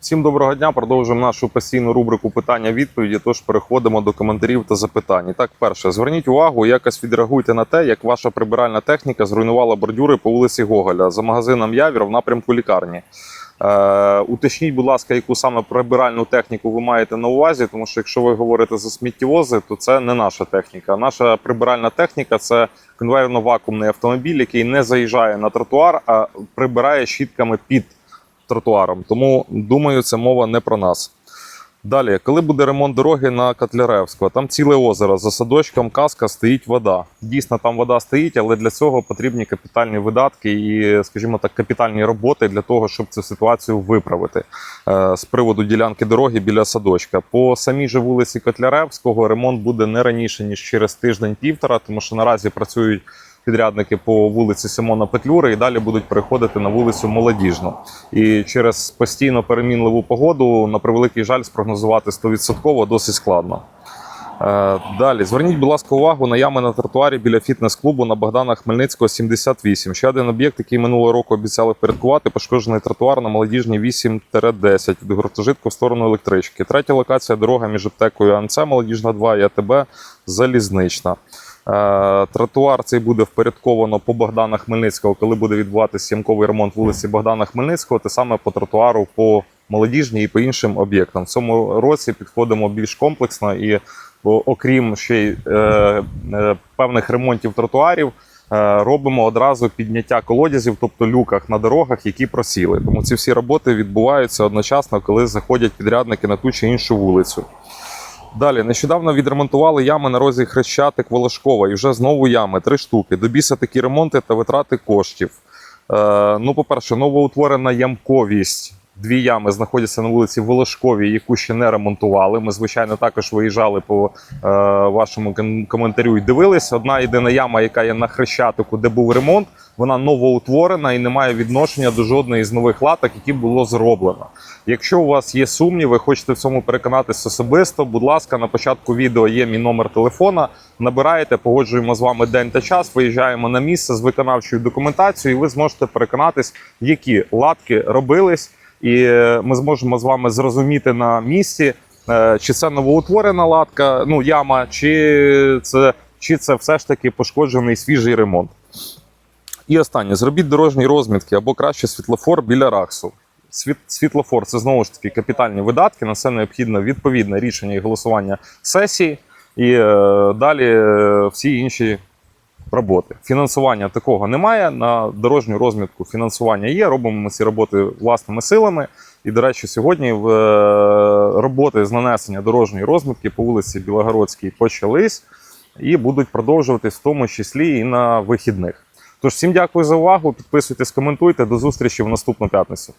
Всім доброго дня. Продовжуємо нашу постійну рубрику питання-відповіді. Тож переходимо до коментарів та запитань. Так, перше, зверніть увагу, якось відреагуйте на те, як ваша прибиральна техніка зруйнувала бордюри по вулиці Гоголя за магазином Явір в напрямку лікарні. Е, уточніть, будь ласка, яку саме прибиральну техніку ви маєте на увазі, тому що якщо ви говорите за сміттєвози, то це не наша техніка. Наша прибиральна техніка це конвейерно-вакуумний автомобіль, який не заїжджає на тротуар, а прибирає щітками під тротуаром. Тому думаю, це мова не про нас. Далі, коли буде ремонт дороги на Котляревського, там ціле озеро за садочком каска стоїть вода. Дійсно, там вода стоїть, але для цього потрібні капітальні видатки і, скажімо так, капітальні роботи для того, щоб цю ситуацію виправити е, з приводу ділянки дороги біля садочка. По самій же вулиці Котляревського ремонт буде не раніше ніж через тиждень-півтора, тому що наразі працюють підрядники по вулиці Симона Петлюри і далі будуть переходити на вулицю Молодіжну. І через постійно перемінливу погоду, на превеликий жаль, спрогнозувати 100% досить складно. Е, Далі зверніть, будь ласка, увагу на ями на тротуарі біля фітнес-клубу на Богдана Хмельницького 78. Ще один об'єкт, який минулого року обіцяли впорядкувати, пошкоджений тротуар на молодіжній 8-10 від гуртожитку в сторону електрички. Третя локація дорога між аптекою АНЦ Молодіжна 2 і АТБ Залізнична. Е, Тротуар цей буде впорядковано по Богдана Хмельницького, коли буде відбуватися сімковий ремонт вулиці Богдана Хмельницького, те саме по тротуару по молодіжній і по іншим об'єктам. В цьому році підходимо більш комплексно і окрім ще й е, е, певних ремонтів тротуарів. Робимо одразу підняття колодязів, тобто люках на дорогах, які просіли. Тому ці всі роботи відбуваються одночасно, коли заходять підрядники на ту чи іншу вулицю. Далі нещодавно відремонтували ями на розі Хрещатик Волошкова і вже знову ями, три штуки. До біса такі ремонти та витрати коштів. Е, ну, по-перше, новоутворена ямковість. Дві ями знаходяться на вулиці Волошковій, яку ще не ремонтували. Ми, звичайно, також виїжджали по е, вашому коментарю і дивились. Одна єдина яма, яка є на Хрещатику, де був ремонт, вона новоутворена і не має відношення до жодної з нових латок, які було зроблено. Якщо у вас є сумніви, хочете в цьому переконатися особисто, будь ласка, на початку відео є мій номер телефона. Набираєте, погоджуємо з вами день та час, виїжджаємо на місце з виконавчою документацією, і ви зможете переконатись, які латки робились, і е, ми зможемо з вами зрозуміти на місці, е, чи це новоутворена латка, ну яма, чи це, чи це все ж таки пошкоджений свіжий ремонт. І останнє: зробіть дорожні розмітки або краще світлофор біля раксу. Світ, світлофор це знову ж таки капітальні видатки. На це необхідно відповідне рішення і голосування сесії, і е, далі е, всі інші роботи. Фінансування такого немає. На дорожню розмітку фінансування є. Робимо ми ці роботи власними силами. І, до речі, сьогодні в е, роботи з нанесення дорожньої розмітки по вулиці Білогородській почались і будуть продовжуватись в тому числі і на вихідних. Тож всім дякую за увагу. Підписуйтесь, коментуйте. До зустрічі в наступну п'ятницю.